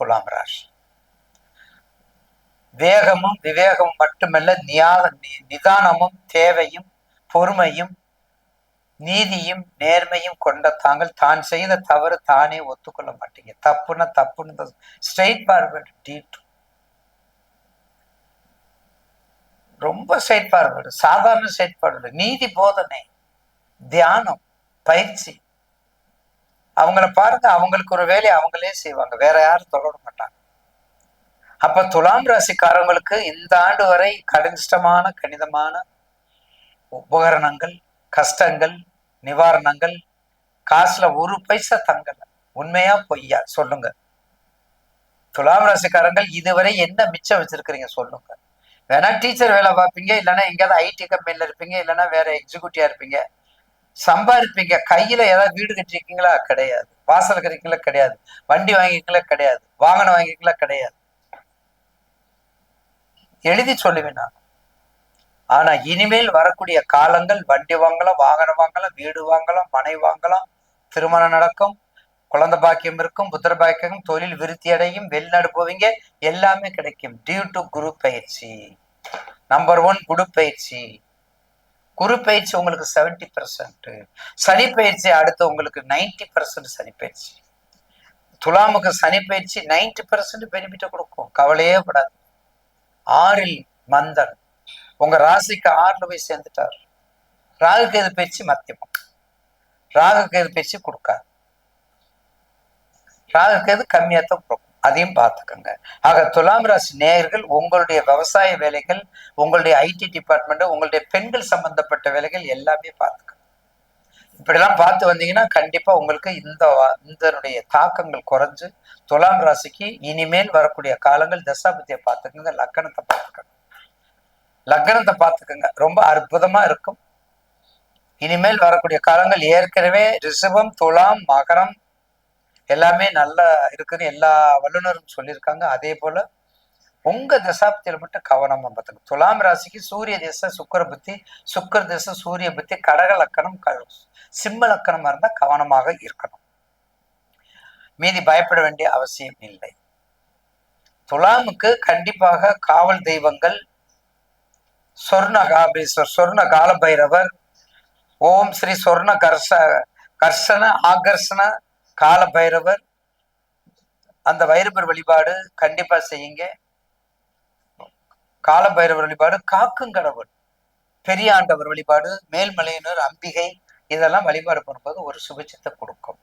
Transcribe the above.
துலாம் ராசி வேகமும் விவேகமும் மட்டுமல்ல நியா நிதானமும் தேவையும் பொறுமையும் நீதியும் நேர்மையும் கொண்ட தாங்கள் தான் செய்த தவறு தானே ஒத்துக்கொள்ள மாட்டீங்க. தப்புன்னா தப்புன்னு ஸ்ட்ரெயிட் பார்வர்டு டீட் ரொம்ப ஸ்ட்ரெயிட் சாதாரண ஸ்ட்ரெயிட் நீதி போதனை தியானம் பயிற்சி. அவங்கள பாருங்க அவங்களுக்கு ஒரு வேலையை அவங்களே செய்வாங்க. வேற யாரும் தொடர மாட்டாங்க. அப்ப துலாம் ராசிக்காரங்களுக்கு இந்த ஆண்டு வரை கடிஷ்டமான கணிதமான உபகரணங்கள் கஷ்டங்கள் நிவாரணங்கள் காசுல ஒரு பைசா தங்கல. உண்மையா பொய்யா? சொல்லுங்க. துலாம் ராசிக்காரங்கள் இதுவரை என்ன மிச்சம் வச்சிருக்கிறீங்க? சொல்லுங்க. வேணா டீச்சர் வேலை பார்ப்பீங்க இல்லைன்னா எங்கேயாவது ஐடி கம்பெனில இருப்பீங்க இல்லைன்னா வேற எக்ஸிக்யூட்டிவா இருப்பீங்க. சம்பாதிப்பீங்க கையில ஏதாவது வீடு கட்டிருக்கீங்களா கிடையாது. வாசல் கட்டிருக்கீங்களா கிடையாது. வண்டி வாங்கிக்கல கிடையாது. வாகனம் வாங்கிக்கல கிடையாது. எழுதி சொல்லுவேன் நான். ஆனா இனிமேல் வரக்கூடிய காலங்கள் வண்டி வாங்கலாம் வாகனம் வாங்கலாம் வீடு வாங்கலாம் மனை வாங்கலாம் திருமணம் நடக்கும் குழந்தை பாக்கியம் இருக்கும் புத்திர பாக்கியம் தொழில் விருத்தி அடையும் வெளிநாடு போவீங்க எல்லாமே கிடைக்கும். டியூ டு குரு பயிற்சி. நம்பர் ஒன் குரு பயிற்சி. குரு பயிற்சி உங்களுக்கு செவன்டி பர்சன்ட் சனி பயிற்சி அடுத்து உங்களுக்கு நைன்டி பர்சன்ட் சனி பயிற்சி. துலாமுக்கு சனி பயிற்சி நைன்டி பர்சன்ட் பெனிஃபிட்டை கொடுக்கும். கவலையே படாது. ஆறில் மந்தன். உங்க ராசிக்கு ஆறுல போய் சேர்ந்துட்டார். ராகு கேது பயிற்சி மத்தியமம். ராகு கேது பயிற்சி கொடுக்காது. ராகு கேது கம்மியாத்தான் கொடுக்கும். அதையும் பார்த்துக்கோங்க. ஆக துலாம் ராசி நேயர்கள் உங்களுடைய விவசாய வேலைகள் உங்களுடைய ஐடி டிபார்ட்மெண்ட் உங்களுடைய பெண்கள் சம்பந்தப்பட்ட வேலைகள் எல்லாமே பார்த்துக்கோங்க. இப்படிலாம் பார்த்து வந்தீங்கன்னா கண்டிப்பா உங்களுக்கு இந்த இதனுடைய தாக்கங்கள் குறைஞ்சு துலாம் ராசிக்கு இனிமேல் வரக்கூடிய காலங்கள் தசாபத்தியை பார்த்துக்கோங்க லக்கணத்தை பார்த்துக்கோங்க. லக்னத்தை பார்த்துக்கோங்க. ரொம்ப அற்புதமா இருக்கும். இனிமேல் வரக்கூடிய காலங்கள் ஏற்கனவே ரிஷபம் துலாம் மகரம் எல்லாமே நல்லா இருக்குன்னு எல்லா வல்லுநரும் சொல்லியிருக்காங்க. அதே போல உங்க தசாப்தியில மட்டும் கவனமா பார்த்துக்கணும். துலாம் ராசிக்கு சூரிய திசை சுக்கர புத்தி சுக்கர திசை சூரிய புத்தி கடக லக்கணம் சிம்ம லக்கணமா இருந்தா கவனமாக இருக்கணும். மீதி பயப்பட வேண்டிய அவசியம் இல்லை. துலாமுக்கு கண்டிப்பாக காவல் தெய்வங்கள் சொர்ணகாபீஸ்வர் சொர்ண கால பைரவர் ஓம் ஸ்ரீ சொர்ண கர்ஷ கர்ஷன ஆகர்ஷண கால பைரவர். அந்த வைரவர் வழிபாடு கண்டிப்பா செய்யுங்க. கால பைரவர் வழிபாடு காக்கும் கடவுள் பெரிய ஆண்டவர் வழிபாடு மேல்மலையினர் அம்பிகை இதெல்லாம் வழிபாடு பண்ணும்போது ஒரு சுபிச்சத்தை கொடுக்கும்.